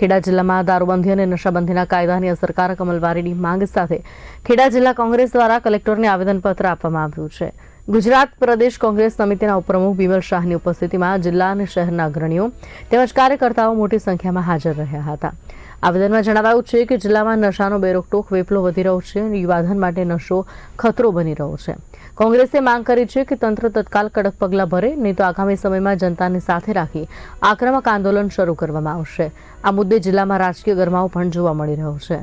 ખેડા જિલ્લામાં દારૂબંધી અને નશાબંધીના કાયદાની અસરકારક અમલવારીની માંગ સાથે ખેડા જિલ્લા કોંગ્રેસ દ્વારા કલેક્ટરને આવેદનપત્ર આપવામાં આવ્યું છે. ગુજરાત પ્રદેશ કોંગ્રેસ સમિતિના ઉપપ્રમુખ બિમલ શાહની ઉપસ્થિતિમાં જિલ્લા અને શહેરના અગ્રણીઓ તેમજ કાર્યકર્તાઓ મોટી સંખ્યામાં હાજર રહ્યા હતા. આવેદનમાં જણાવાયું છે કે જિલ્લામાં નશાનો બેરોકટોક વેપલો વધી રહ્યો છે અને યુવાધન માટે નશો ખતરો બની રહ્યો છે. કોંગ્રેસે માંગ કરી છે કે તંત્ર તત્કાલ કડક પગલાં ભરે, નહીં તો આગામી સમયમાં જનતાને સાથે રાખી આક્રમક આંદોલન શરૂ કરવામાં આવશે. આ મુદ્દે જિલ્લામાં રાજકીય ગરમાવો પણ જોવા મળી રહ્યો છે.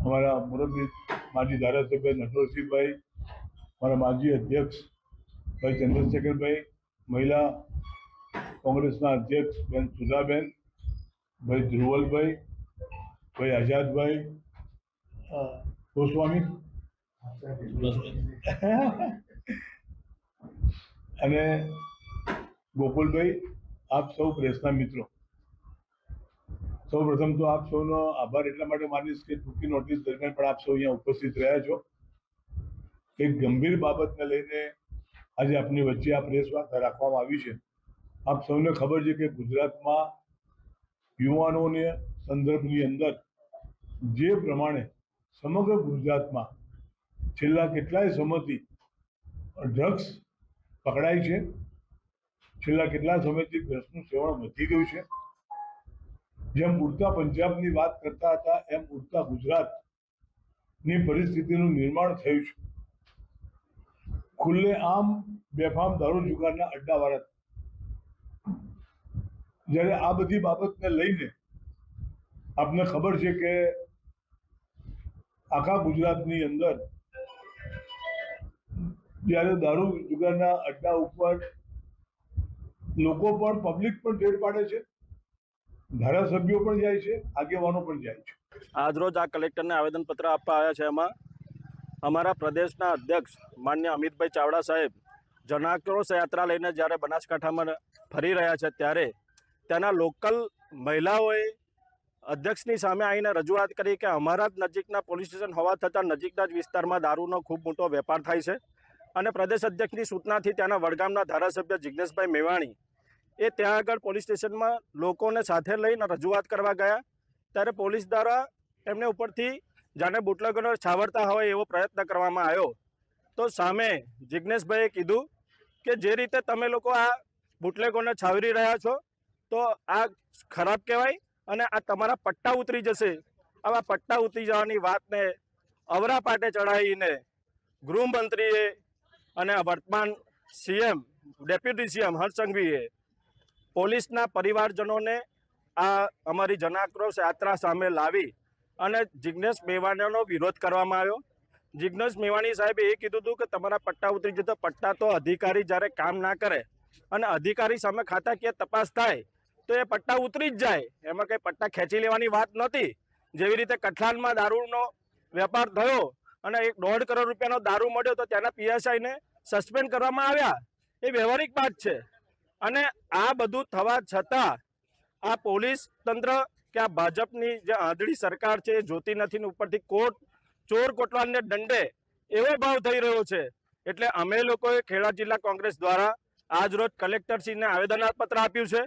અમારા મુરબી માજી ધારાસભ્ય નટવરસિંહભાઈ મારા માજી અધ્યક્ષ ભાઈ ચંદ્રશેખરભાઈ, મહિલા કોંગ્રેસના અધ્યક્ષ બેન સુધાબેન, ભાઈ ધ્રુવલભાઈ, ભાઈ આઝાદભાઈ, ગોસ્વામી. અને ગોકુલભાઈ, આપ સૌ પ્રેસના મિત્રો. સૌ પ્રથમ તો આપ સૌનો આભાર એટલા માટે માનીશ કે ટૂંકી નોટિસ દરમિયાન પણ આપ સૌ અહીંયા ઉપસ્થિત રહ્યા છો. એક ગંભીર બાબતને લઈને આજે આપની વચ્ચે આ પ્રેસ વાર્તા રાખવામાં આવી છે. આપ સૌને ખબર છે કે ગુજરાતમાં યુવાનોને સંદર્ભની અંદર જે પ્રમાણે સમગ્ર ગુજરાતમાં છેલ્લા કેટલાય સમયથી ડ્રગ્સ પકડાય છે, છેલ્લા કેટલા સમયથી ડ્રગ્સનું સેવન વધી ગયું છે, જેમ ઉડતા પંજાબની વાત કરતા હતા, એમ ઉડતા ગુજરાતની પરિસ્થિતિનું નિર્માણ થયું છે. ખુલ્લે આમ બેફામ દારૂ જુગારના અડ્ડાવાળા. જ્યારે આ બધી બાબતને લઈને આપને ખબર છે કે આખા ગુજરાતની અંદર જ્યારે દારૂ જુગારના અડ્ડા ઉપર લોકો પણ પબ્લિક પણ ટેર પાડે છે, ધારાસભ્યો પણ જાય છે, આગેવાનો પણ જાય છે. આજરોજ આ કલેક્ટરને આવેદનપત્ર આપવા આવ્યા છે એમાં. અમારા પ્રદેશના અધ્યક્ષ માન્ય અમિતભાઈ ચાવડા સાહેબ જનાક્રોશ યાત્રા લઈને જ્યારે બનાસકાંઠામાં ફરી રહ્યા છે ત્યારે ત્યાંના લોકલ મહિલાઓએ અધ્યક્ષની સામે આવીને રજૂઆત કરી કે અમારા જ નજીકના પોલીસ સ્ટેશન હોવા છતાં નજીકના જ વિસ્તારમાં દારૂનો ખૂબ મોટો વેપાર થાય છે. અને પ્રદેશ અધ્યક્ષની સૂચનાથી ત્યાંના વડગામના ધારાસભ્ય જિજ્ઞેશભાઈ મેવાણી એ ત્યાં આગળ પોલીસ સ્ટેશનમાં લોકોને સાથે લઈને રજૂઆત કરવા ગયા. ત્યારે પોલીસ દ્વારા એમને ઉપરથી જાણે બુટલેગરો છાવરતા હોય એવો પ્રયત્ન કરવામાં આવ્યો. તો સામે જિજ્ઞેશભાઈએ કીધું કે જે રીતે તમે લોકો આ બુટલેગોને છાવરી રહ્યા છો, તો આ ખરાબ કહેવાય અને આ તમારા પટ્ટા ઉતરી જશે. આવા પટ્ટા ઉતરી જવાની વાતને અવરા પાટે ચડાવીને ગૃહમંત્રીએ અને વર્તમાન સીએમ, ડેપ્યુટી સીએમ હર્ષ સંઘવીએ પોલીસના પરિવારજનોને આ અમારી જનાક્રોશ યાત્રા સામે લાવી અને જિજ્ઞેશ મેવાણીનો વિરોધ કરવામાં આવ્યો. જિજ્ઞેશ મેવાણી સાહેબે એ કીધું હતું કે તમારા પટ્ટા ઉતરી જતો પટ્ટા તો અધિકારી જ્યારે કામ ના કરે અને અધિકારી સામે ખાતાકીય તપાસ થાય, તો એ પટ્ટા ઉતરી જ જાય. એમાં કંઈ પટ્ટા ખેંચી લેવાની વાત નહોતી. જેવી રીતે કઠલાલમાં દારૂનો વેપાર થયો અને એક દોઢ કરોડ રૂપિયાનો દારૂ મળ્યો તો ત્યાંના પીએસઆઈને સસ્પેન્ડ કરવામાં આવ્યા. એ વ્યવહારિક વાત છે. અને આ બધું થવા છતાં આ પોલીસ તંત્ર કે આ ભાજપની જે આંધળી સરકાર છે એ જોતી નથી ઉપરથી કોટ, ચોર કોટવાલને દંડે એવો ભાવ થઈ રહ્યો છે. એટલે અમે લોકોએ ખેડા જિલ્લા કોંગ્રેસ દ્વારા આજ રોજ કલેક્ટરશ્રીને આવેદનપત્ર આપ્યું છે.